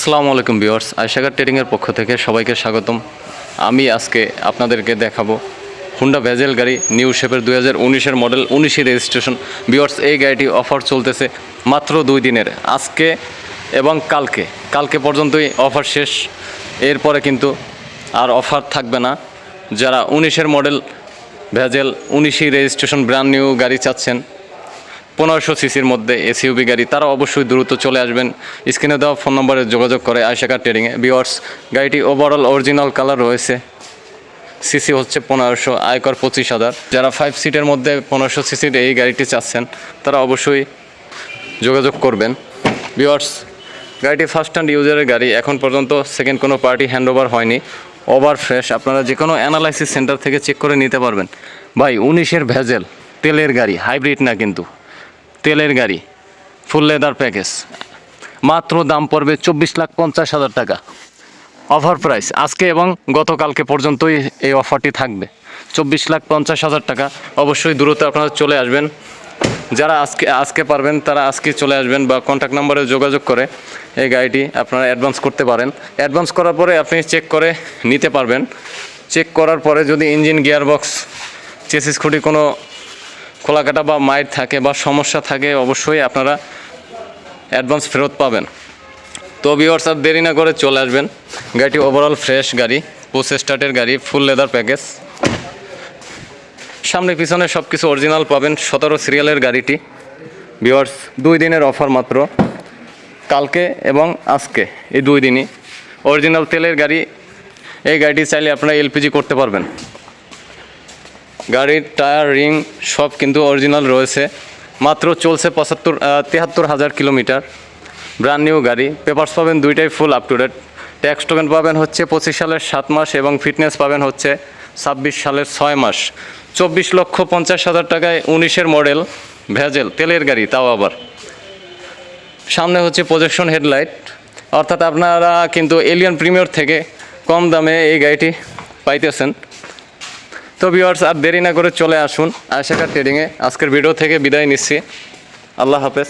আসসালামু আলাইকুম ভিউয়ার্স আয়সাগার ট্রেডিংয়ের পক্ষ থেকে সবাইকে স্বাগতম। আমি আজকে আপনাদেরকে দেখাবো হুন্ডা ভেজেল গাড়ি নিউ শেপের দুই হাজার উনিশের মডেল উনিশে রেজিস্ট্রেশন ভিউয়ার্স, এই গাড়িটি অফার চলতেছে মাত্র দুই দিনের, আজকে এবং কালকে। কালকে পর্যন্তই অফার শেষ। এরপরে কিন্তু আর অফার থাকবে না। যারা উনিশের মডেল ভেজেল উনিশই রেজিস্ট্রেশন ব্র্যান্ড নিউ গাড়ি চাচ্ছেন পনেরোশো সিসির মধ্যে এসইউবি গাড়ি তারা অবশ্যই দ্রুত চলে আসবেন। স্ক্রিনে দেওয়া ফোন নম্বরে যোগাযোগ করে আয়সাকার ট্রেডিংয়ে বিওয়ার্স গাড়িটি ওভারঅল অরিজিনাল কালার রয়েছে। সিসি হচ্ছে পনেরোশো, আয়কর পঁচিশ হাজার। যারা ফাইভ সিটের মধ্যে পনেরোশো সিসির এই গাড়িটি চাচ্ছেন, তারা অবশ্যই যোগাযোগ করবেন। বিওয়ার্স গাড়িটি ফার্স্ট হ্যান্ড ইউজারের গাড়ি, এখন পর্যন্ত সেকেন্ড কোনো পার্টি হ্যান্ডওভার হয়নি। ওভার ফ্রেশ আপনারা যে কোনো অ্যানালাইসিস সেন্টার থেকে চেক করে নিতে পারবেন। ভাই, উনিশের ভেজেল, তেলের গাড়ি হাইব্রিড না কিন্তু। তেলের গাড়ি, ফুল লেদার প্যাকেজ। মাত্র দাম পড়বে চব্বিশ লাখ পঞ্চাশ হাজার টাকা। অফার প্রাইস আজকে এবং গতকালকে পর্যন্তই এই অফারটি থাকবে। চব্বিশ লাখ পঞ্চাশ হাজার টাকা অবশ্যই দ্রুত আপনারা চলে আসবেন। যারা আজকে আজকে পারবেন তারা আজকে চলে আসবেন বা কন্ট্যাক্ট নাম্বারে যোগাযোগ করে এই গাড়িটি আপনারা অ্যাডভান্স করতে পারেন। অ্যাডভান্স করার পরে আপনি চেক করে নিতে পারবেন। চেক করার পরে যদি ইঞ্জিন গিয়ারবক্স চেসিস খুঁটি কোনো খোলাকাটা বা মাইর থাকে বা সমস্যা থাকে, অবশ্যই আপনারা অ্যাডভান্স ফেরত পাবেন। তো ভিওর্স আর দেরি না করে চলে আসবেন। গাড়িটি ওভারঅল ফ্রেশ গাড়ি পোস্ট স্টার্টের গাড়ি ফুল লেদার প্যাকেজ সামনে পিছনে সব কিছু অরিজিনাল পাবেন, সতেরো সিরিয়ালের গাড়িটি। ভিওর্স দুই দিনের অফার মাত্র। কালকে এবং আজকে, এই দুই দিনই। অরিজিনাল তেলের গাড়ি, এই গাড়িটি চাইলে আপনারা এলপিজি করতে পারবেন। গাড়ির টায়ার, রিং সব কিন্তু অরিজিনাল রয়েছে। মাত্র চলছে পঁচাত্তর তিয়াত্তর হাজার কিলোমিটার। ব্র্যান্ড নিউ গাড়ি। পেপারস পাবেন দুইটাই full up to date tax token পাবেন হচ্ছে পঁচিশ সালের সাত মাস এবং ফিটনেস পাবেন হচ্ছে ছাব্বিশ সালের ছয় মাস। চব্বিশ লক্ষ পঞ্চাশ হাজার টাকায় উনিশের মডেল ভেজেল, তেলের গাড়ি, তাও আবার। সামনে হচ্ছে প্রজেকশন হেডলাইট অর্থাৎ আপনারা কিন্তু এলিয়ান প্রিমিয়র থেকে কম দামে এই গাড়িটি পাইতেছেন। তো ভিউয়ার্স আর দেরি না করে চলে আসুন আয়সাকার ট্রেডিংয়ে আজকের ভিডিও থেকে বিদায় নিচ্ছি। আল্লাহ হাফেজ।